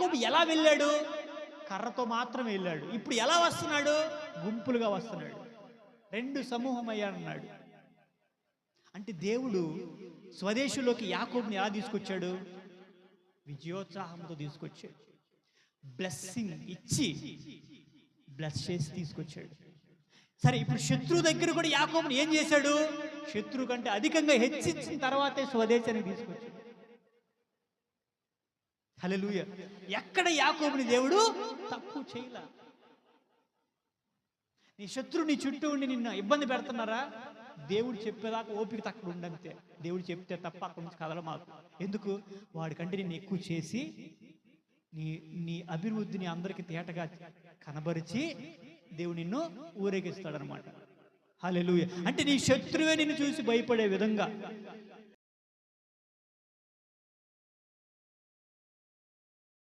యాకోబు ఎలా వెళ్ళాడు? కర్రతో మాత్రమే వెళ్ళాడు. ఇప్పుడు ఎలా వస్తున్నాడు? గుంపులుగా వస్తున్నాడు. రెండు సమూహం అయ్యాడన్నాడు అంటే దేవుడు స్వదేశంలోకి యాకోబుని ఎలా తీసుకొచ్చాడు? విజయోత్సాహంతో తీసుకొచ్చాడు. బ్లెస్సింగ్ ఇచ్చి బ్లెస్ చేసి తీసుకొచ్చాడు. సరే ఇప్పుడు శత్రువు దగ్గర కూడా యాకోబుని ఏం చేశాడు? శత్రువు కంటే అధికంగా హెచ్చించిన తర్వాతే స్వదేశానికి తీసుకొచ్చాడు. హలలుయ ఎక్కడ యాకోబుని దేవుడు తప్పు చేయల. నీ శత్రువు నీ చుట్టూ ఉండి నిన్ను ఇబ్బంది పెడుతున్నారా? దేవుడు చెప్పేదాకా ఓపిక తక్కువ ఉండంతే. దేవుడు చెప్తే తప్ప అక్కడి నుంచి కదల మాకు. ఎందుకు? వాడికంటే నేను ఎక్కువ చేసి నీ నీ అభివృద్ధిని అందరికీ తేటగా కనబరిచి దేవుడు నిన్ను ఊరేగిస్తాడనమాట హల్లెలూయా. అంటే నీ శత్రువే నిన్ను చూసి భయపడే విధంగా.